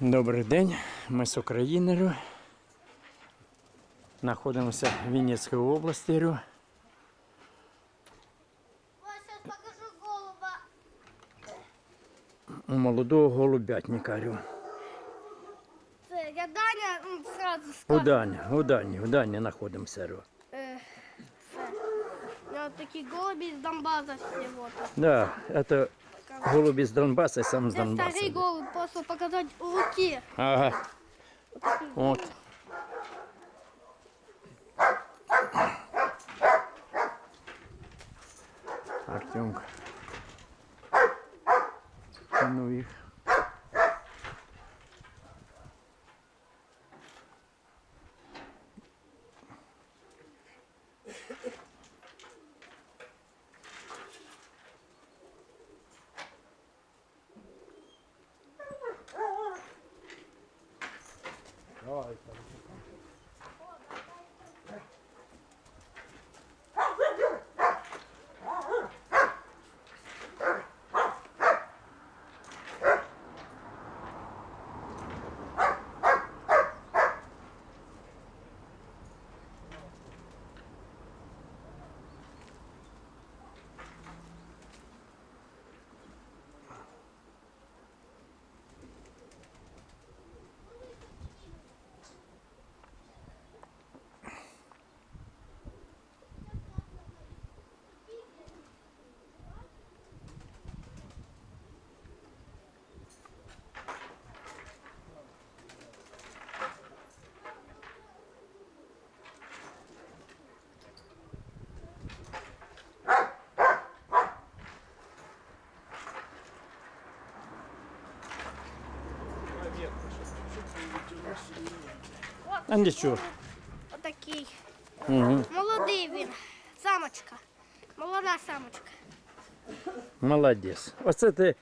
Добрий день, ми з України. Знаходимося в Вінницькій області. рю. У молодого голубятника. рю. Я Даня м, сразу У. Дані, у Дані, у Дані знаходимося. рю. Е, це. Такі голуби з Донбаса всі вот. Да, это голуби из Донбасса, і сам из Це Донбаса. старий голуб, просто показати у руки. Ага, Вот. Артемка. Ну їх. А нічого. Отакий. Угу. Молодий він. Самочка. Молода самочка. Молодець. Оце ти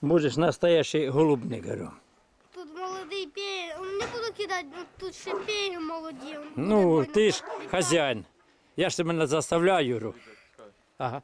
будеш настоящий голубник. говорю. Тут молодий пєє. Не буду кидати, ну, тут ще пєє молоді. Ну, ти ж хазяїн. Я ж тебе не заставляю. говорю. Ага.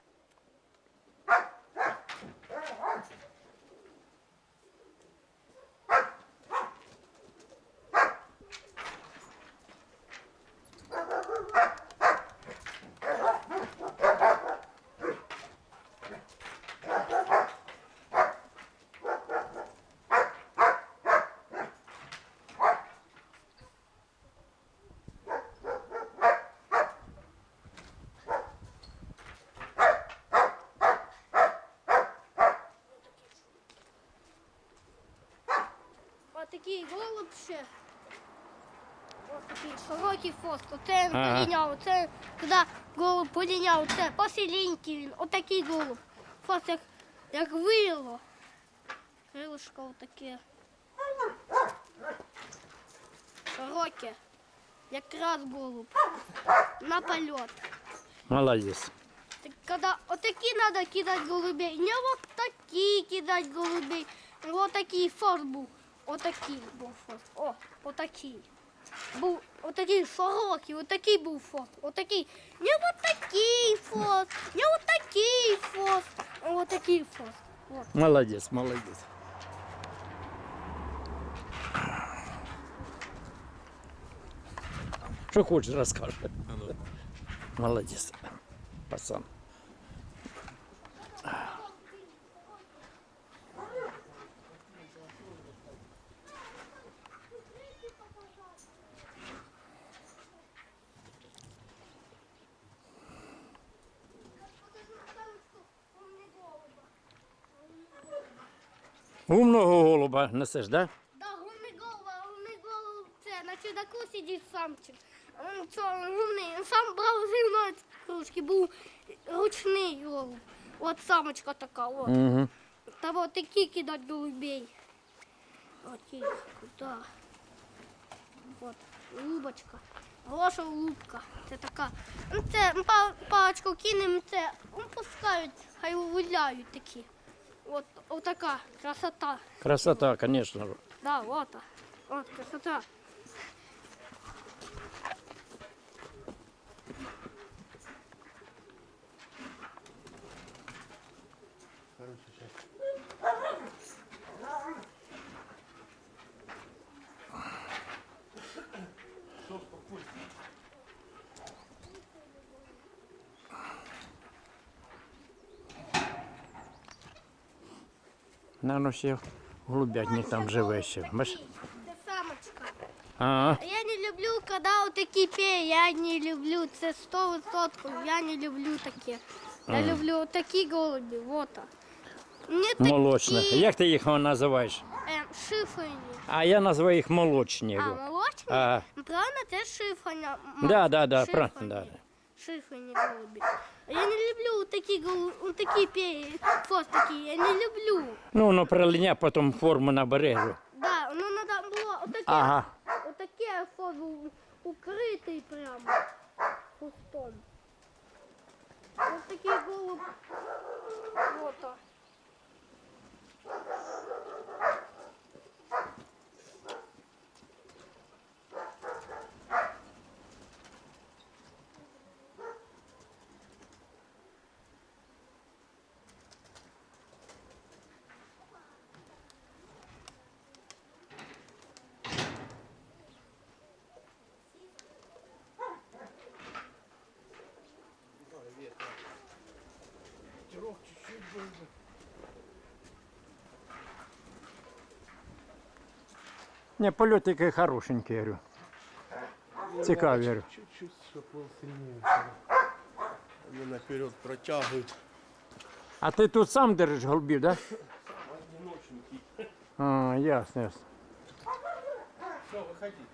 Отакий голуб ще. Ось такий широкий хвост. Оце Ага. поліняв. Оце коли голуб поліняв. Це посиленький він. Отакий голуб. Хвост як, як вило. Крилишко отаке. Широке. Якраз голуб. На польот. Молодець. Так Когда отакі надо кидать голубей, не вот такі кидать голубей. Вот такий форс був. Отакий був форс. О, отакий. Був отакий широкий, отакий був форс. Отакий. Не вот такий форс, не вот такий форс, а вот такий форс. Вот. Молодець, молодець. Що хочеш, розкажи. Молодець. Пацан. Умного голуба несеш, да? Да, гумний голуб, а гумний голуб це на чудаку сидить самчик. Він що, гумний, він сам брав зі мною кружки, був ручний голуб. От самочка така, от. Угу. Та вот такі кидать голубей. Оті, куди? От, лубочка. Хороша лубка. Це така. Ну, Це ну, па- паличку кинемо, це ну, пускають, хай виляють такі. От, вот такая красота. Красота, конечно. же. Да, вот. Вот красота. Наверно, ще голубятник там живе ще. Бач? Це самочка. А, Я не люблю, когда вот такие пеи, я не люблю, це 100%, я не люблю такі. Я люблю такі голуби, вот. Не такі, молочне. Як ти їх називаєш? Ем. А я називаю їх молочні. А, молочні? А, Правильно, це шифрені. м, Да, да, да, правильно, да. Шифрені голуби. Я не люблю вот такі, такі такі, я не люблю. ну воно прилиня, потім форму набере. говорю. Да, ну надо було отаке, Ага. отаке форму укритий прямо кустом. Ось такий голуб. Вот. А. Не, польотики хорошенькі, я говорю. Цікаві, я говорю. Чуть-чуть, чтобы он сильнее. Они наперед протягивают. А ти тут сам держиш голубів, так? Да? А, ясно, ясно. Все, выходи.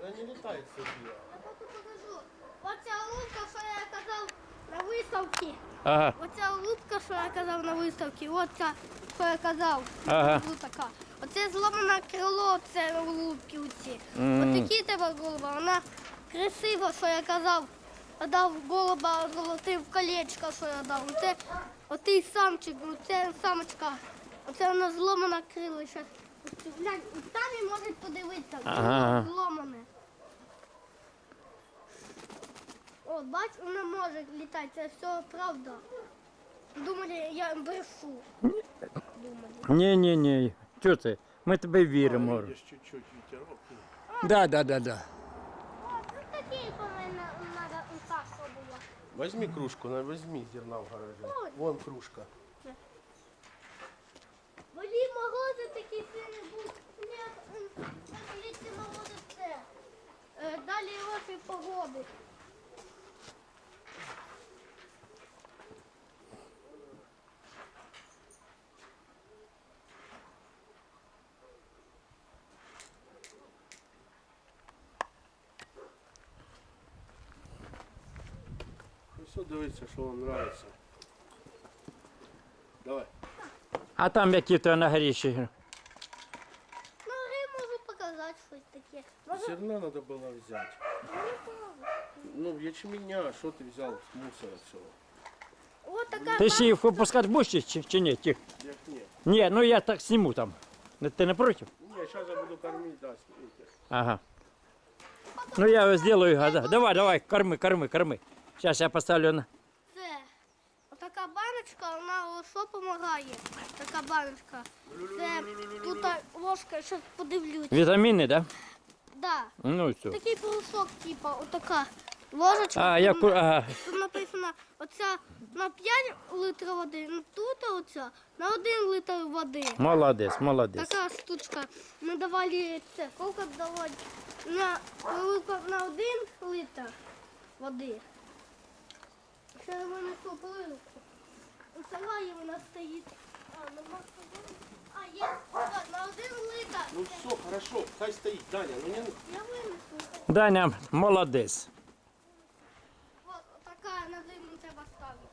Она не летает, София. Я поки покажу. Оця голубка, що я казав на виставці. Ага. Оця голубка, що я казав на виставці. Оця, що я казав. Ага. Така. Оце зламане крило, це голубки оці. М. Отакі тебе голуба. Вона красива, що я казав. Я дав голуба золотив колечко, що я дав. Оце отий самчик, оце самочка. Оце вона зломана крило. Щас. Глянь, і самі можуть подивитися. Ага. Зломане. О, бач, вона може літати, це все правда. Думали, я брешу. Ні, ні, ні. Чого ти? Ми тебе віримо. Видишь, чуть-чуть ветерок. Да, да, да, да. О, тут такі повинна надо усадка була. Возьми кружку, на, возьми зерна в гараже. Вон кружка. Болі морози такі сильні будуть. Ні, так літі морози це. Е, Далі ваші погоди. Ну все, дивиться, що вам нравится. Давай. А там які то на горіші. Ну, я можу показати щось таке. Може, Зерна надо было взять. Ну, ячменя, что ты взял с мусора всего? Ось така Ти ще їх випускати будеш чи, чи ні? Тих? Як нет. Ні, ну я так зніму там. Не- Ти не проти? Не, сейчас я буду кормить, да, смотрите. Ага. Ну я сделаю, ага. Давай, давай, корми, корми, корми. Зараз я поставлю на. це. Отака баночка, вона що допомагає. Така баночка. Це тут ложка, що подивлюсь. Вітаміни, да? Да. Ну і все. Такий порошок, типа, отака ложечка. А, я тут, ку... ага. тут написано, оця на 5 литрів води, ну тут оця на 1 литр води. Молодець, молодець. Така штучка. Ми давали це, скільки давали? На, на 1 литр води. Я винесу пилку. У сараї вона стоїть. А, нема сараї. А, є, так, на 1 литр. Ну все, хорошо, хай стоит, Даня, ну не... Я винесу. Даня, молодець. Вот така на зиму треба ставити.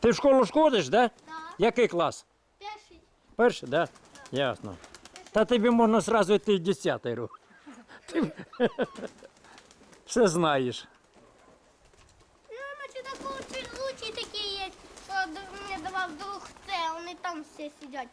Ти в школу ж ходиш, да? Да. Який клас? Перший. Перший, да? Ясно. Та тобі можна одразу йти в 10 рух. Все знаєш. Ну, значить, такого лучі такі є, що мені давав друг це, вони там всі сидять.